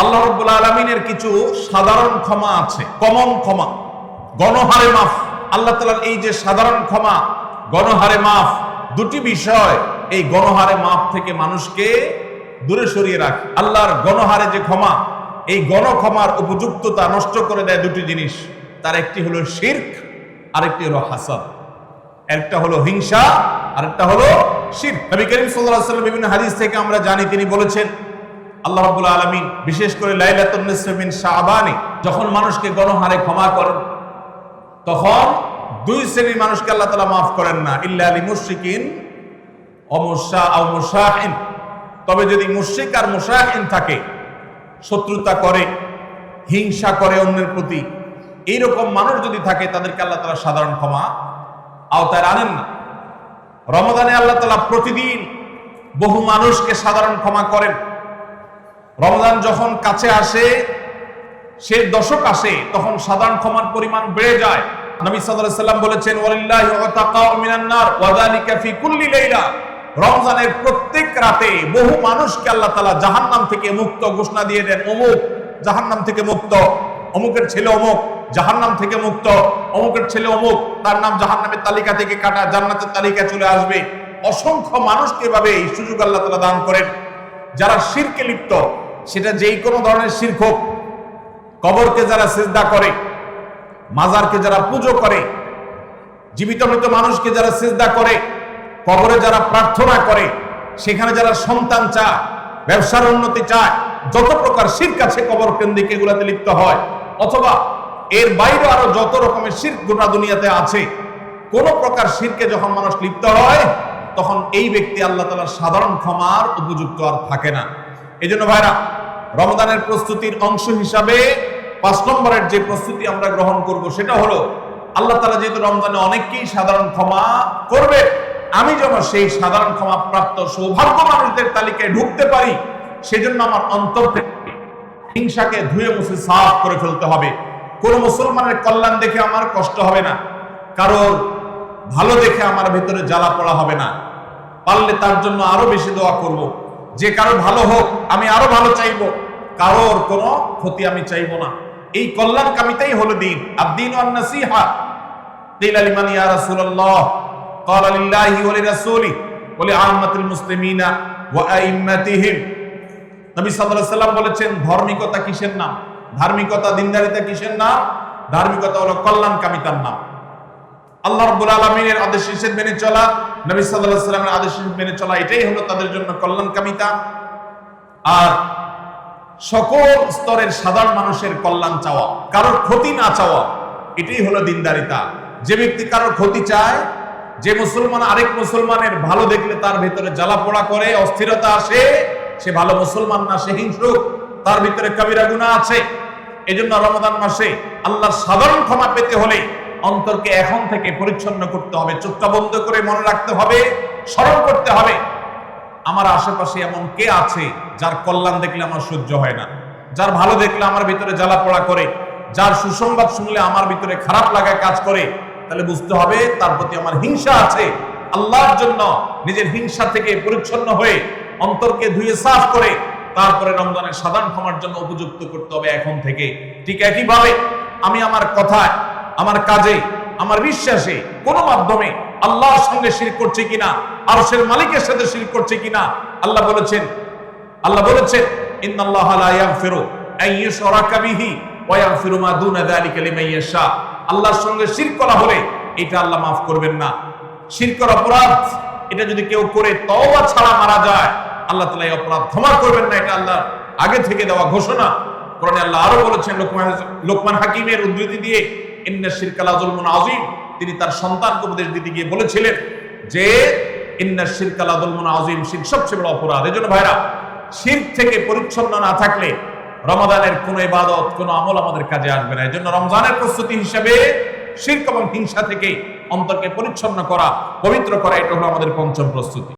আল্লাহ রব্বুল আলমিনের কিছু সাধারণ ক্ষমা আছে, কমন ক্ষমা। গণহারে মাফ। আল্লাহ তালার এই যে সাধারণ ক্ষমা, গণহারে মাফ, দুটি বিষয় এই গণহারে মাফ থেকে মানুষকে দূরে সরিয়ে রাখে। আল্লাহর গণহারে যে ক্ষমা, এই গণক্ষমার উপযুক্ততা নষ্ট করে দেয় দুটি জিনিস। তার একটি হলো শির্ক, আরেকটি হলো হাসাদ। একটা হলো হিংসা, আরেকটা হলো শির নবী করিম ওয়াসাল্লাম বিভিন্ন হাদিস থেকে আমরা জানি, তিনি বলেছেন আল্লাহ রাব্বুল আলামিন, বিশেষ করে লাইলাতুন নিসফ মিন শাবানে, যখন মানুষকে গণহারে ক্ষমা করেন, তখন দুই শ্রেণির মানুষকে আল্লাহ তাআলা মাফ করেন না। ইল্লা আলী মুশরিকিন অমুসা আও মুসাহিন তবে যদি মুশরিক আর মুসাহিন থাকে, শত্রুতা করে, হিংসা করে অন্যের প্রতি, এইরকম মানুষ যদি থাকে, তাদেরকে আল্লাহ তাআলা সাধারণ ক্ষমা আওতায় আনেন না। রমজানে আল্লাহ তালা প্রতিদিন বহু মানুষকে সাধারণ ক্ষমা করেন। রমজান যখন কাছে আসে সে দশক আসে, তখন সাধারণ ক্ষমার পরিমাণ বেড়ে যায়। নবী সাল্লাল্লাহু সাল্লাম বলেছেন, ওয়ালিল্লাহি ওয়াতাকাউ মিনান নার, ওয়া যালিকা ফি কুল্লি লাইলা। রমজানের প্রত্যেক রাতে বহু মানুষকে আল্লাহ তাআলা জাহান্নাম থেকে মুক্ত ঘোষণা দিয়ে দেন, অমুক জাহান্নাম থেকে মুক্ত, অমুকের ছেলে অমুক, জাহান্নাম থেকে মুক্ত, অমুকের ছেলে অমুক, তার নাম জাহান্নামের তালিকা থেকে কাটা, জান্নাতের তালিকা চলে আসবে। অসংখ্য মানুষকে এভাবে এই সুযোগ আল্লাহ তাআলা দান করেন, যারা শিরকে লিপ্ত। সেটা যেই কোনো ধরনের শিরক হোক, কবরকে যারা সিজদা করে, মাজারকে যারা পুজো করে, জীবিত মৃত মানুষকে যারা সিজদা করে, কবরে যারা প্রার্থনা করে, সেখানে যারা সন্তান চায়, ব্যবসার উন্নতি চায়, যত প্রকার শির্ক আছে কবর কেন্দ্রিক এগুলাতে লিপ্ত হয়, অথবা এর বাইরে আরও যত রকমের শির্ক গোটা দুনিয়াতে আছে, কোন প্রকার শিরকে যখন মানুষ লিপ্ত হয়, তখন এই ব্যক্তি আল্লাহ তালার সাধারণ ক্ষমার উপযুক্ত আর থাকে না। এই জন্য ভাইরা রমদানের প্রস্তুতির অংশ হিসাবে পাঁচ নম্বরের যে প্রস্তুতি আমরা গ্রহণ করব সেটা হলো, আল্লাহ তালা যেহেতু রমজানে অনেককেই সাধারণ ক্ষমা করবে আমি যেন সেই সাধারণ ক্ষমা প্রাপ্ত সৌভাগ্য মানুষদের তালিকায় ঢুকতে পারি, সেজন্য আমার অন্তর হিংসাকে ধুয়ে মুছে সাফ করে ফেলতে হবে কোন মুসলমানের কল্যাণ দেখে আমার কষ্ট হবে না কারোর ভালো দেখে আমার ভেতরে জ্বালা পড়া হবে না পারলে তার জন্য আরও বেশি দোয়া করব। যে কারো ভালো হোক আমি আরো ভালো চাইবো কারোর কোনো ক্ষতি আমি চাইবো না এই কল্যাণ কামিতাই হলো দিন আদিন নাসিহা قيل لمن يا رسول الله قال لله ولرسوله ولعامة المسلمين وأئمتهم নবী সাল্লাল্লাহু আলাইহি সাল্লাম বলেছেন ধার্মিকতা কিসের নাম ধার্মিকতা দিনদারিতা কিসের নাম ধার্মিকতা হলো কল্যাণ কামিতার নাম আল্লাহ রাব্বুল আলামিনের আদেশ নিষেধ মেনে চলা, নবী আলাইহি সাল্লামের আদেশ মেনে চলা, এটাই হলো তাদের জন্য কল্যাণ কামিতা আর সকল স্তরের সাধারণ মানুষের কল্যাণ চাওয়া, কারোর ক্ষতি না চাওয়া, এটাই হলো দিনদারিতা। যে ব্যক্তি কারোর ক্ষতি চায়, যে মুসলমান আরেক মুসলমানের ভালো দেখলে তার ভেতরে জ্বালা পোড়া করে, অস্থিরতা আসে, সে ভালো মুসলমান না, সে হিংসুক, তার ভিতরে কবিরা গুণা আছে। এজন্য রমজান মাসে আল্লাহর সাধারণ ক্ষমা পেতে হলে অন্তরকে এখন থেকে পরিচ্ছন্ন করতে হবে, চোখটা বন্ধ করে মনে রাখতে হবে, স্মরণ করতে হবে, আমার আশেপাশে এমন কে আছে যার কল্যাণ দেখলে আমার সহ্য হয় না, যার ভালো দেখলে আমার ভিতরে জ্বালা পোড়া করে, যার সুসংবাদ শুনলে আমার ভিতরে খারাপ লাগায় কাজ করে, তাহলে বুঝতে হবে তার প্রতি আমার হিংসা আছে, আল্লাহর জন্য নিজের হিংসা থেকে পরিচ্ছন্ন হয়ে অন্তরকে ধুয়ে সাফ করে, তারপরে রমজানের সাধারণ ক্ষমার জন্য উপযুক্ত করতে হবে এখন থেকে। ঠিক একইভাবে আমি আমার কথায় আমার কাজে, আমার বিশ্বাসে, কোনো মাধ্যমে আল্লাহর সঙ্গে শির করছে কিনা আর সে মালিকের সাথে শির করছে কিনা, আল্লাহ বলেছেন আল্লাহ বলেছেন, ইন্নাল্লাহ লা ইয়াগফিরু আন ইউশরাকা বিহি ওয়া ইয়াগফিরু মা দুনা যালিকা লিমান ইয়াশা. আল্লাহর সঙ্গে শিরক করা হলে এটা আল্লাহ মাফ করবেন না। শিরকের অপরাধ, এটা যদি কেউ করে, তওবা ছাড়া মারা যায়, আল্লাহ তাআলা অপরাধ ক্ষমা করবেন না, এটা আল্লাহ আগে থেকে দেওয়া ঘোষণা। কোরআনে আল্লাহ আরও বলেছেন, লোকমান লোকমান হাকিমের উদ্ধৃতি দিয়ে ইন্না শিরকা লাযুলমুন আযীম। তিনি তার সন্তানকে উপদেশ দিতে গিয়ে বলেছিলেন যে, ইন্না শিরকা লাযুলমুন আজিম শিরক সবচেয়ে বড় অপরাধ। এজন্য ভাইরা শিরক থেকে পরিচ্ছন্ন না থাকলে রমাদানের কোন ইবাদত, কোন আমল আমাদের কাজে আসবে না। এজন্য রমজানের প্রস্তুতি হিসেবে শিরক এবং হিংসা থেকে অন্তরকে পরিচ্ছন্ন করা, পবিত্র করা, এটা হলো আমাদের পঞ্চম প্রস্তুতি।